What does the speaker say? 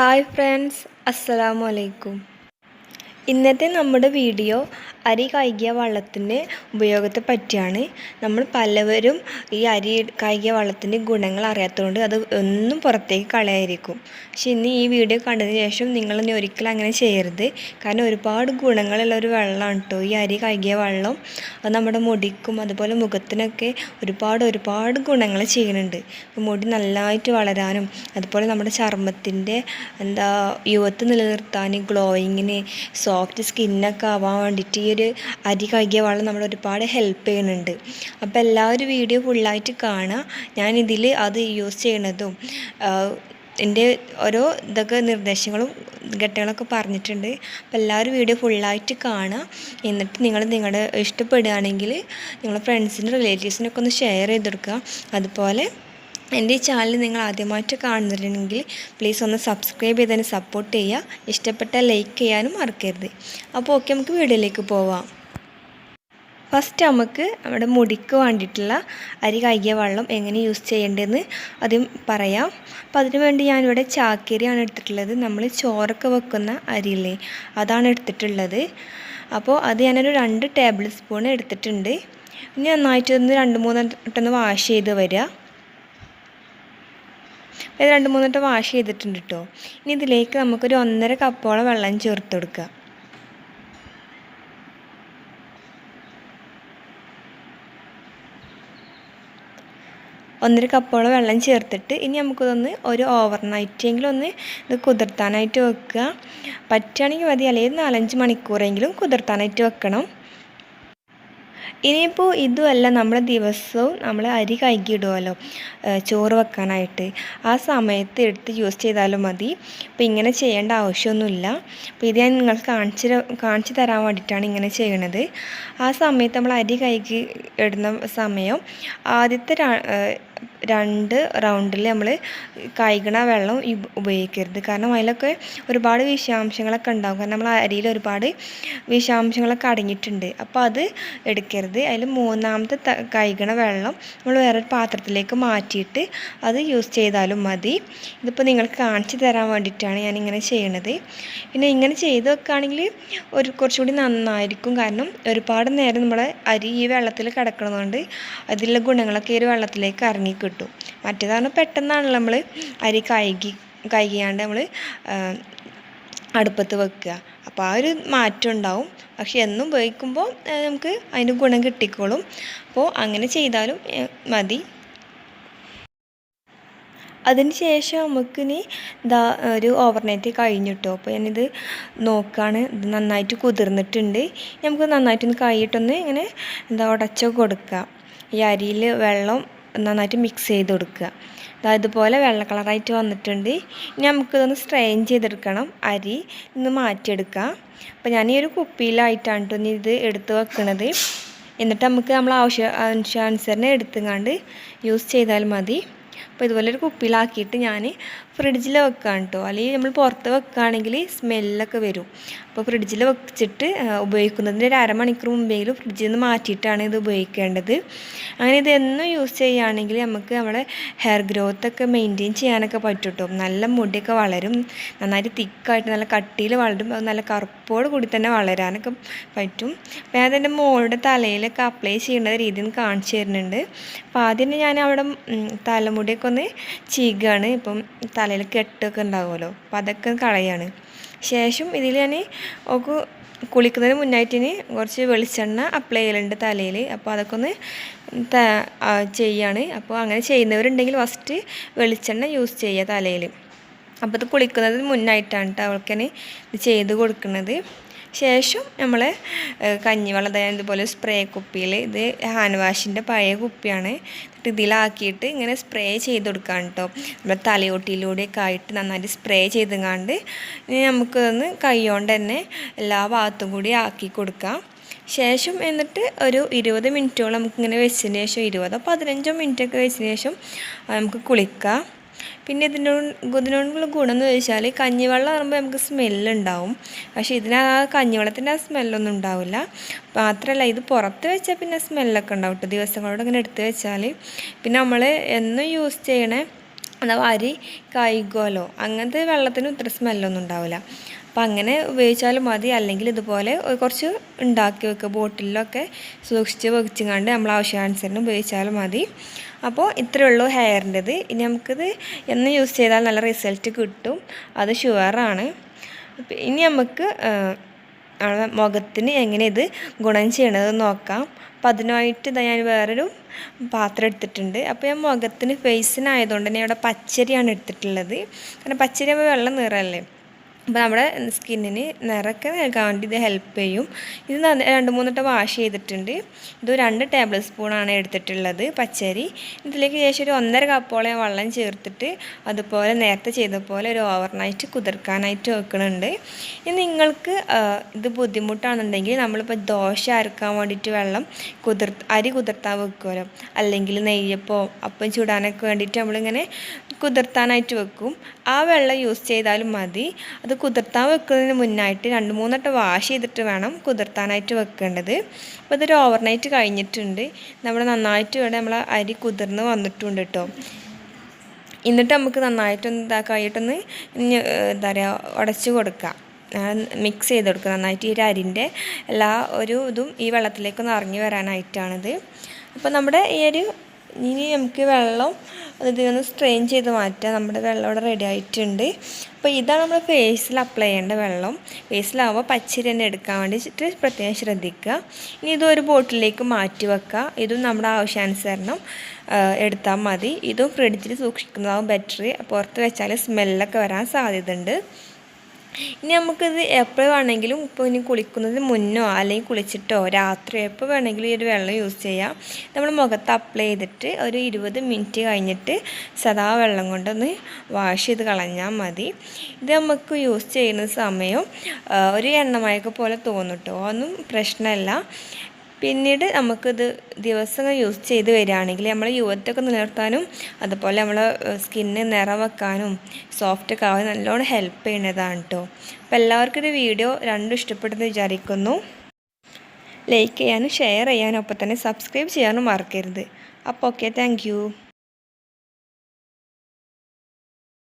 Hi friends അസ്സലാമു അലൈക്കും ഇന്നത്തെ നമ്മുടെ വീഡിയോ അരി കഴുകിയ വെള്ളത്തിന്റെ ഉപയോഗത്തെ പറ്റിയാണ്. നമ്മൾ പലവരും ഈ അരി കഴുകിയ വെള്ളത്തിന്റെ ഗുണങ്ങൾ അറിയാത്തതുകൊണ്ട് അത് ഒന്നും പുറത്തേക്ക് കളയായിരിക്കും. പക്ഷെ ഇന്ന് ഈ വീഡിയോ കണ്ടതിന് ശേഷം നിങ്ങൾ ഇനി ഒരിക്കലും അങ്ങനെ ചെയ്യരുത്. കാരണം ഒരുപാട് ഗുണങ്ങളുള്ള ഒരു വെള്ളമാണ് കേട്ടോ ഈ അരി കഴുകിയ വെള്ളം. അത് നമ്മുടെ മുടിക്കും അതുപോലെ മുഖത്തിനൊക്കെ ഒരുപാട് ഒരുപാട് ഗുണങ്ങൾ ചെയ്യുന്നുണ്ട്. മുടി നല്ലതായിട്ട് വളരാനും അതുപോലെ നമ്മുടെ ചർമ്മത്തിന്റെ എന്താ യുവത്ത് നിലനിർത്താൻ ഗ്ലോയിങ്ങിന് സോഫ്റ്റ് സ്കിന്നൊക്കെ ആവാൻ വേണ്ടിയിട്ട് ഒരു അരി കഴുകിയ വെള്ളം നമ്മൾ ഒരുപാട് ഹെൽപ്പ് ചെയ്യുന്നുണ്ട്. അപ്പോൾ എല്ലാവരും വീഡിയോ ഫുള്ളായിട്ട് കാണുക. ഞാനിതിൽ അത് യൂസ് ചെയ്യണതും എന്റെ ഓരോ ഇതൊക്കെ നിർദ്ദേശങ്ങളും ഘട്ടങ്ങളൊക്കെ പറഞ്ഞിട്ടുണ്ട്. അപ്പോൾ എല്ലാവരും വീഡിയോ ഫുള്ളായിട്ട് കാണുക. എന്നിട്ട് നിങ്ങൾ നിങ്ങളുടെ ഇഷ്ടപ്പെടുകയാണെങ്കിൽ നിങ്ങളുടെ ഫ്രണ്ട്സിനും റിലേറ്റീവ്സിനൊക്കെ ഒന്ന് ഷെയർ ചെയ്ത് കൊടുക്കുക. അതുപോലെ എന്റെ ഈ ചാനൽ നിങ്ങൾ ആദ്യമായിട്ട് കാണുന്നുണ്ടെങ്കിൽ പ്ലീസ് ഒന്ന് സബ്സ്ക്രൈബ് ചെയ്തതിന് സപ്പോർട്ട് ചെയ്യുക. ഇഷ്ടപ്പെട്ട ലൈക്ക് ചെയ്യാനും മറക്കരുത്. അപ്പോൾ ഓക്കെ നമുക്ക് വീഡിയോയിലേക്ക് പോവാം. ഫസ്റ്റ് നമുക്ക് നമ്മുടെ മുടിക്ക് വേണ്ടിയിട്ടുള്ള അരി കഴുകിയ വെള്ളം എങ്ങനെ യൂസ് ചെയ്യേണ്ടതെന്ന് ആദ്യം പറയാം. അപ്പോൾ അതിനു വേണ്ടി ഞാനിവിടെ ചാക്കരിയാണ് എടുത്തിട്ടുള്ളത്. നമ്മൾ ചോറൊക്കെ വെക്കുന്ന അരിയില്ലേ അതാണ് എടുത്തിട്ടുള്ളത്. അപ്പോൾ അത് ഞാനൊരു രണ്ട് ടേബിൾ സ്പൂൺ എടുത്തിട്ടുണ്ട്. ഇനി നന്നായിട്ടൊന്ന് രണ്ട് മൂന്ന് വട്ടം വാഷ് ചെയ്ത് വരിക. ഇത് രണ്ട് മൂന്ന് വാഷ് ചെയ്തിട്ടുണ്ട് കേട്ടോ ഇനി ഇതിലേക്ക് നമുക്കൊരു ഒന്നര കപ്പോളം വെള്ളം ചേർത്ത് കൊടുക്കുക. ഒന്നര കപ്പോളം വെള്ളം ചേർത്തിട്ട് ഇനി നമുക്കിതൊന്ന് ഒരു ഓവർ നൈറ്റെങ്കിലും ഒന്ന് ഇത് കുതിർത്താനായിട്ട് വെക്കുക. പറ്റുകയാണെങ്കിൽ മതി അല്ലെങ്കിൽ നാലഞ്ച് മണിക്കൂറെങ്കിലും കുതിർത്താനായിട്ട് വെക്കണം. ഇനിയിപ്പോൾ ഇതുമല്ല നമ്മുടെ ദിവസവും നമ്മൾ അരി കഴുകിയിടുമല്ലോ ചോറ് വെക്കാനായിട്ട്. ആ സമയത്ത് എടുത്ത് യൂസ് ചെയ്താലും മതി. അപ്പോൾ ഇങ്ങനെ ചെയ്യേണ്ട ആവശ്യമൊന്നുമില്ല. അപ്പോൾ ഇത് ഞാൻ നിങ്ങൾക്ക് കാണിച്ച് കാണിച്ചു തരാൻ വേണ്ടിയിട്ടാണ് ഇങ്ങനെ ചെയ്യണത്. ആ സമയത്ത് നമ്മൾ അരി കഴുകി ഇടുന്ന സമയം ആദ്യത്തെ രണ്ട് റൗണ്ടിൽ നമ്മൾ കായ്ക്കണ വെള്ളം ഉപയോഗിക്കരുത്. കാരണം അതിലൊക്കെ ഒരുപാട് വിഷാംശങ്ങളൊക്കെ ഉണ്ടാകും കാരണം നമ്മൾ അരിയിൽ ഒരുപാട് വിഷാംശങ്ങളൊക്കെ അടങ്ങിയിട്ടുണ്ട്. അപ്പോൾ അത് എടുക്കരുത്. അതിൽ മൂന്നാമത്തെ കായ്ക്കണ വെള്ളം നമ്മൾ വേറൊരു പാത്രത്തിലേക്ക് മാറ്റിയിട്ട് അത് യൂസ് ചെയ്താലും മതി. ഇതിപ്പോൾ നിങ്ങൾക്ക് കാണിച്ചു തരാൻ വേണ്ടിയിട്ടാണ് ഞാൻ ഇങ്ങനെ ചെയ്യണത്. പിന്നെ ഇങ്ങനെ ചെയ്ത് വെക്കുകയാണെങ്കിൽ ഒരു കുറച്ചുകൂടി നന്നായിരിക്കും. കാരണം ഒരുപാട് നേരം നമ്മൾ അരി ഈ വെള്ളത്തിൽ കിടക്കണതുകൊണ്ട് അതിലുള്ള ഗുണങ്ങളൊക്കെ ഈ ഒരു വെള്ളത്തിലേക്ക് ഇറങ്ങി കിട്ടും. മറ്റേതാണ് പെട്ടെന്നാണ് നമ്മൾ അരി കഴുകി കഴുകിയാണ്ട് നമ്മൾ അടുപ്പത്ത് വെക്കുക. അപ്പോൾ ആ ഒരു മാറ്റം ഉണ്ടാവും. പക്ഷെ എന്നും ഉപയോഗിക്കുമ്പോൾ നമുക്ക് അതിന് ഗുണം കിട്ടിക്കോളും. അപ്പോൾ അങ്ങനെ ചെയ്താലും മതി. അതിന് ശേഷം നമുക്കിനി ഇതാ ഒരു ഓവർനൈറ്റ് കഴിഞ്ഞിട്ടോ അപ്പോൾ ഞാനിത് നോക്കുകയാണ് ഇത് നന്നായിട്ട് കുതിർന്നിട്ടുണ്ട്. നമുക്ക് നന്നായിട്ടൊന്ന് കൈയിട്ടൊന്ന് ഇങ്ങനെ എന്താ ഉടച്ചൊക്കെ കൊടുക്കുക. ഈ അരിയിൽ വെള്ളം നന്നായിട്ട് മിക്സ് ചെയ്ത് കൊടുക്കുക അതായത് ഇതുപോലെ വെള്ള കളറായിട്ട് വന്നിട്ടുണ്ട്. ഇനി നമുക്കിതൊന്ന് സ്ട്രെയിൻ ചെയ്തെടുക്കണം. അരി ഇന്ന് മാറ്റിയെടുക്കാം അപ്പോൾ ഞാൻ ഈ ഒരു കുപ്പിയിലായിട്ടാണ് കേട്ടോ ഇനി ഇത് എടുത്ത് വെക്കുന്നത് എന്നിട്ട് നമുക്ക് നമ്മൾ ആവശ്യ ആവശ്യാനുസരണം എടുത്തുങ്ങാണ്ട് യൂസ് ചെയ്താൽ മതി. അപ്പോൾ ഇതുപോലെ ഒരു കുപ്പിയിലാക്കിയിട്ട് ഞാൻ ഫ്രിഡ്ജിൽ വെക്കുകയാണ് കേട്ടോ. അല്ലെങ്കിൽ നമ്മൾ പുറത്ത് വെക്കുകയാണെങ്കിൽ സ്മെല്ലൊക്കെ വരും. അപ്പോൾ ഫ്രിഡ്ജിൽ വെച്ചിട്ട് ഉപയോഗിക്കുന്നതിന്റെ ഒരു അരമണിക്കൂർ മുമ്പെങ്കിലും ഫ്രിഡ്ജിൽ നിന്ന് മാറ്റിയിട്ടാണ് ഇത് ഉപയോഗിക്കേണ്ടത്. അങ്ങനെ ഇതെന്നും യൂസ് ചെയ്യുകയാണെങ്കിൽ നമുക്ക് നമ്മുടെ ഹെയർ ഗ്രോത്തൊക്കെ മെയിന്റെയിൻ ചെയ്യാനൊക്കെ പറ്റും കേട്ടോ. നല്ല മുടിയൊക്കെ വളരും നന്നായിട്ട് തിക്കായിട്ട് നല്ല കട്ടിയിൽ വളരും അത് നല്ല കറുപ്പോട് കൂടി തന്നെ വളരാനൊക്കെ പറ്റും. അപ്പോൾ ഞാൻ മോളുടെ തലയിലൊക്കെ അപ്ലൈ ചെയ്യേണ്ട രീതിയിൽ കാണിച്ചു തരുന്നുണ്ട്. അപ്പോൾ ആദ്യം ഞാൻ അവിടെ തലമുടിയൊക്കെ ഒന്ന് ചീകാണ്. ഇപ്പം തലയിൽ കെട്ടൊക്കെ ഉണ്ടാവുമല്ലോ. അപ്പം അതൊക്കെ കളയാണ്. ശേഷം ഇതിൽ ഞാൻ ഓക്ക് കുളിക്കുന്നതിന് മുന്നായിട്ടിന് കുറച്ച് വെളിച്ചെണ്ണ അപ്ലൈ ചെയ്യലുണ്ട് തലയിൽ. അപ്പോൾ അതൊക്കെ ഒന്ന് ചെയ്യാണ്. അപ്പോൾ അങ്ങനെ ചെയ്യുന്നവരുണ്ടെങ്കിൽ ഫസ്റ്റ് വെളിച്ചെണ്ണ യൂസ് ചെയ്യുക തലയിൽ. അപ്പോൾ ഇത് കുളിക്കുന്നതിന് മുന്നായിട്ടാണ് കേട്ടോ അവൾക്കാണ് ഇത് ചെയ്ത് കൊടുക്കുന്നത്. ശേഷം നമ്മൾ കഞ്ഞിവെള്ളം ഇതുപോലെ സ്പ്രേ കുപ്പിയിൽ ഇത് ഹാൻഡ് വാഷിന്റെ പഴയ കുപ്പിയാണ് എന്നിട്ട് ഇതിലാക്കിയിട്ട് ഇങ്ങനെ സ്പ്രേ ചെയ്ത് കൊടുക്കാൻ കേട്ടോ നമ്മൾ തലയോട്ടിയിലൂടെയൊക്കെ ആയിട്ട് നന്നായിട്ട് സ്പ്രേ ചെയ്തെങ്ങാണ്ട് ഇനി നമുക്കൊന്ന് കൈകൊണ്ട് തന്നെ എല്ലാ ഭാഗത്തും കൂടി ആക്കി കൊടുക്കാം. ശേഷം എന്നിട്ട് ഒരു ഇരുപത് മിനിറ്റോളം നമുക്കിങ്ങനെ വെച്ചതിന് ശേഷം ഇരുപതോ പതിനഞ്ചോ മിനിറ്റൊക്കെ വെച്ചതിന് ശേഷം നമുക്ക് കുളിക്കാം. പിന്നെ ഇതിനോ ഇതിനോടുള്ള ഗുണം എന്ന് വെച്ചാൽ കഞ്ഞിവെള്ളം ആകുമ്പോൾ നമുക്ക് സ്മെല്ലുണ്ടാവും. പക്ഷേ ഇതിന് ആ കഞ്ഞിവെള്ളത്തിന്റെ ആ സ്മെല്ലൊന്നും ഉണ്ടാവില്ല. മാത്രമല്ല ഇത് പുറത്ത് വെച്ചാൽ പിന്നെ സ്മെല്ലൊക്കെ ഉണ്ടാവും. കേട്ടോ ദിവസങ്ങളോട് ഇങ്ങനെ എടുത്ത് വെച്ചാൽ പിന്നെ നമ്മൾ എന്നും യൂസ് ചെയ്യണേ അഥവാ അരി കൈകോലോ അങ്ങനത്തെ വെള്ളത്തിന് ഇത്ര സ്മെല്ലൊന്നും ഉണ്ടാവില്ല. അപ്പം അങ്ങനെ ഉപയോഗിച്ചാലും മതി. അല്ലെങ്കിൽ ഇതുപോലെ കുറച്ച് ഉണ്ടാക്കി വെക്കുക ബോട്ടിലൊക്കെ സൂക്ഷിച്ച് വെച്ചുകൊണ്ട് നമ്മൾ ആവശ്യാനുസരണം ഉപയോഗിച്ചാലും മതി. അപ്പോൾ ഇത്രയേ ഉള്ളൂ ഹെയറിന്റെത്. ഇനി നമുക്കിത് എന്ന് യൂസ് ചെയ്താൽ നല്ല റിസൾട്ട് കിട്ടും. അത് ഷുവറാണ് ഇനി നമുക്ക് മുഖത്തിന് എങ്ങനെ ഇത് ഗുണം ചെയ്യണത് നോക്കാം. അപ്പം അതിനായിട്ട് ഇതാ ഞാൻ വേറൊരു പാത്രം എടുത്തിട്ടുണ്ട്. അപ്പോൾ ഞാൻ മുഖത്തിന് ഫേസിനായതുകൊണ്ട് തന്നെ ഇവിടെ പച്ചരിയാണ് എടുത്തിട്ടുള്ളത്. കാരണം പച്ചരി ആകുമ്പോൾ വെള്ളം നിറമല്ലേ അപ്പോൾ നമ്മുടെ സ്കിന്നിന് നിറക്കെ നൽകാൻ വേണ്ടി ഇത് ഹെൽപ്പ് ചെയ്യും. ഇത് രണ്ട് മൂന്ന് മൂന്നിട്ട് വാഷ് ചെയ്തിട്ടുണ്ട്. ഇത് രണ്ട് ടേബിൾ സ്പൂണാണ് എടുത്തിട്ടുള്ളത് പച്ചരി. ഇതിലേക്ക് ശേഷം ഒരു ഒന്നര കപ്പോളം വെള്ളം ചേർത്തിട്ട് അതുപോലെ നേരത്തെ ചെയ്ത പോലെ ഒരു ഓവർനൈറ്റ് കുതിർക്കാനായിട്ട് വെക്കുന്നുണ്ട് ഇനി നിങ്ങൾക്ക് ഇത് ബുദ്ധിമുട്ടാണെന്നുണ്ടെങ്കിൽ നമ്മളിപ്പോൾ ദോശ അരക്കാൻ വേണ്ടിയിട്ട് വെള്ളം കുതിർ അരി കുതിർത്താൻ വെക്കുമല്ലോ അല്ലെങ്കിൽ നെയ്യപ്പോ അപ്പം ചൂടാനൊക്കെ വേണ്ടിയിട്ട് നമ്മളിങ്ങനെ കുതിർത്താനായിട്ട് വെക്കും. ആ വെള്ളം യൂസ് ചെയ്താലും മതി. അത് കുതിർത്താൻ വെക്കുന്നതിന് മുന്നായിട്ട് രണ്ട് മൂന്നെട്ട് വാഷ് ചെയ്തിട്ട് വേണം കുതിർത്താനായിട്ട് വെക്കേണ്ടത്. അപ്പോൾ ഇതൊരു ഓവർനൈറ്റ് കഴിഞ്ഞിട്ടുണ്ട്. നമ്മൾ നന്നായിട്ട് ഇവിടെ നമ്മൾ അരി കുതിർന്ന് വന്നിട്ടുണ്ട് കേട്ടോ എന്നിട്ട് നമുക്ക് നന്നായിട്ടൊന്ന് ഇതാ കഴിഞ്ഞിട്ടൊന്ന് ഇനി, ഏഹ്, എന്താ പറയുക ഉടച്ച് കൊടുക്കാം. മിക്സ് ചെയ്ത് കൊടുക്കുക നന്നായിട്ട് ഈ അരിന്റെ എല്ലാ ഒരു ഇതും ഈ വെള്ളത്തിലേക്കൊന്ന് ഇറങ്ങി വരാനായിട്ടാണിത്. അപ്പോൾ നമ്മുടെ ഈ ഒരു ഇനി നമുക്ക് വെള്ളം ഇതിനൊന്ന് സ്ട്രെയിൻ ചെയ്ത് മാറ്റാം. നമ്മുടെ വെള്ളം ഇവിടെ റെഡി ആയിട്ടുണ്ട്. അപ്പോൾ ഇതാണ് നമ്മൾ ഫേസിൽ അപ്ലൈ ചെയ്യേണ്ട വെള്ളം. ഫേസിലാവുമ്പോൾ പച്ചരി തന്നെ എടുക്കാൻ വേണ്ടിയിട്ട് പ്രത്യേകം ശ്രദ്ധിക്കുക. ഇനി ഇത് ഒരു ബോട്ടിലേക്ക് മാറ്റി വെക്കുക. ഇതും നമ്മുടെ ആവശ്യാനുസരണം എടുത്താൽ മതി. ഇതും ഫ്രിഡ്ജിൽ സൂക്ഷിക്കുന്നതാവും ബെറ്റർ പുറത്ത് വെച്ചാൽ സ്മെല്ലൊക്കെ വരാൻ സാധ്യതയുണ്ട്. ഇനി നമുക്കിത് എപ്പോൾ വേണമെങ്കിലും ഇപ്പോൾ ഇനി കുളിക്കുന്നതിന് മുന്നോ അല്ലെങ്കിൽ കുളിച്ചിട്ടോ രാത്രിയോ എപ്പോൾ വേണമെങ്കിലും ഈ ഒരു വെള്ളം യൂസ് ചെയ്യാം. നമ്മൾ മുഖത്ത് അപ്ലൈ ചെയ്തിട്ട് ഒരു ഇരുപത് മിനിറ്റ് കഴിഞ്ഞിട്ട് സദാ വെള്ളം കൊണ്ടൊന്ന് വാഷ് ചെയ്ത് കളഞ്ഞാൽ മതി. ഇത് നമുക്ക് യൂസ് ചെയ്യുന്ന സമയം ഒരു എണ്ണമയൊക്കെ പോലെ തോന്നും കേട്ടോ ഒന്നും പ്രശ്നമല്ല പിന്നീട് നമുക്കിത് ദിവസങ്ങൾ യൂസ് ചെയ്ത് വരികയാണെങ്കിൽ നമ്മളെ യുവത്തൊക്കെ നിലനിർത്താനും അതുപോലെ നമ്മളെ സ്കിന്ന് നിറം വെക്കാനും സോഫ്റ്റ് ഒക്കെ ആവാൻ നല്ലോണം ഹെൽപ്പ് ചെയ്യുന്നതാണ് കേട്ടോ അപ്പോൾ എല്ലാവർക്കും ഇത് വീഡിയോ രണ്ടും ഇഷ്ടപ്പെട്ടെന്ന് വിചാരിക്കുന്നു. ലൈക്ക് ചെയ്യാനും ഷെയർ ചെയ്യാനും ഒപ്പം തന്നെ സബ്സ്ക്രൈബ് ചെയ്യാനും മറക്കരുത്. അപ്പോൾ ഓക്കെ താങ്ക്